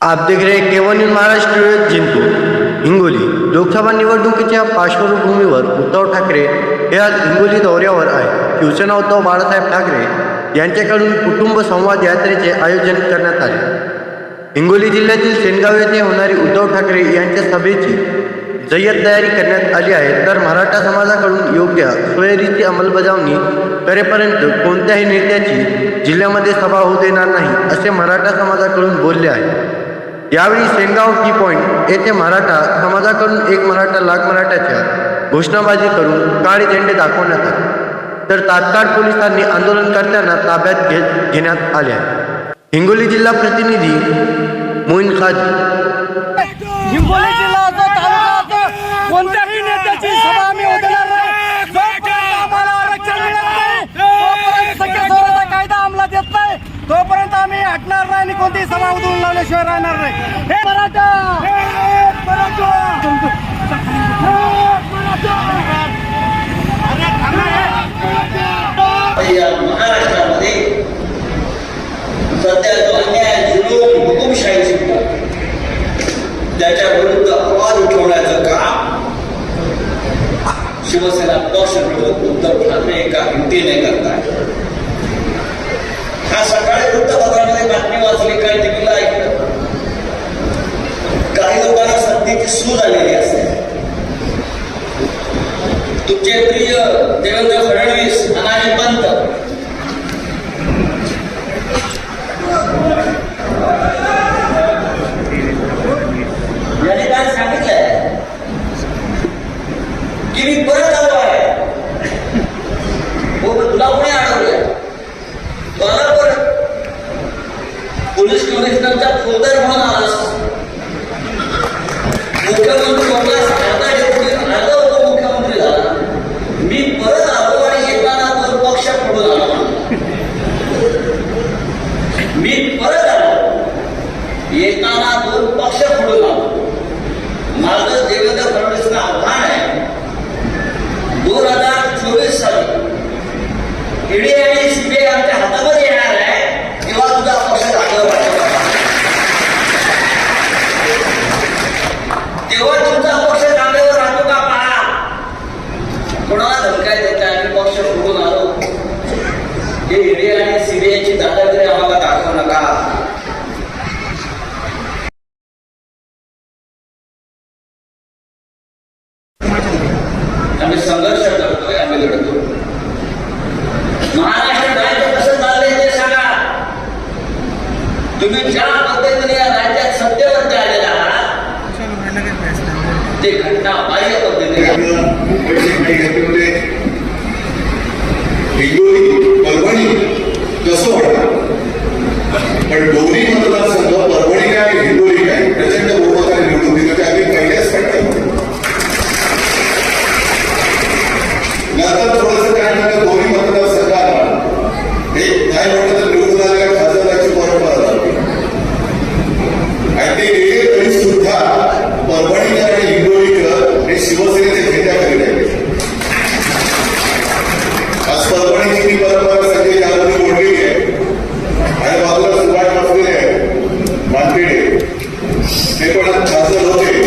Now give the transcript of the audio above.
आप देख रहे हैं केवन महाराष्ट्र जिंतूर हिंगोली लोकसभा निवडणुकीच्या पार्श्वभूमीवर उद्धव ठाकरे हे आज हिंगोली दौऱ्यावर आहे शिवसेना उद्धव बाळासाहेब ठाकरे यांच्याकडून कुटुंब संवाद यात्रेचे आयोजन करण्यात आले. हिंगोली जिल्ह्यातील सेनगाव येथे होणारी उद्धव ठाकरे यांच्या सभेची जय्यत तयारी करण्यात आली आहे. तर मराठा समाजाकडून योग्य सोयरीची अंमलबजावणी करेपर्यंत कोणत्याही नेत्याची जिल्ह्यामध्ये सभा होऊ देणार नाही असे मराठा समाजाकडून बोलले आहे. यावेळी सेनगाव टी पॉइंट येथे मराठा समाजाकडून एक मराठा लाख मराठ्याच्या घोषणाबाजी करून काळे झेंडे दाखवण्यात आले. तर तात्काळ पोलिसांनी आंदोलनकर्त्यांना ताब्यात घेत घेण्यात आले हिंगोली जिल्हा प्रतिनिधी मोईन खाजी हिंगोली जिल्हा असो तालुका असो कोणत्याही नेत्याची सभा आम्ही होणार नाही जोपर्यंत आम्हाला आरक्षण मिळत नाही तोपर्यंत सगळ्या सोयीचा कायदा अंमलात येत नाही तोपर्यंत आम्ही हटणार नाही आणि कोणतीही सभा उधळून लावल्याशिवाय राहणार नाही. हे मराठा! या महाराष्ट्रामध्ये सध्या जो अन्याय जुलूम हुकुमशाही सुटतो त्याच्या विरुद्ध आवाज उठवण्याचं काम शिवसेना पक्ष प्रमुख उद्धव ठाकरे एका हिमतीने करतात हा सकाळी वृत्तपत्रामध्ये बातमी वाचली काही टीव्हीला ऐकलं काही लोकांना सत्तेची सूज आलेली असते. तुमचे प्रिय देवेंद्र फडणवीस अनाजी पंत. यांनी काय सांगितलंय? की मी परत आलो आहे. हो तुला पोलीस कमिशनरचा फोल्डर म्हणून आलास मुख्यमंत्री आता डेप्युटी उपमुख्यमंत्री झाला? मी परत आलो आणि येताना तो पक्ष आला. मी परत आलो. येताना दोन पक्ष पडून आलो. माझं देवेंद्र फडणवीसचं आव्हान आहे. दोन हजार चोवीस साली ईडी आणि कोणाला धमकाय देता आम्ही पक्ष सोडून आलो. हे ईडी आणि सीबीआयची दादागिरी आम्हाला दाखवू नका. आम्ही संघर्ष करतोय आम्ही लढतो. महाराष्ट्र राज्य कसं चाललंय ते सांगा. तुम्ही ज्या पद्धतीने या राज्यात सत्तेवर आलेला ते घटना बाह्य पद्धतीने हिंगोली परभणी कसं वाटतं पण डोंगरी मतदार ¿Qué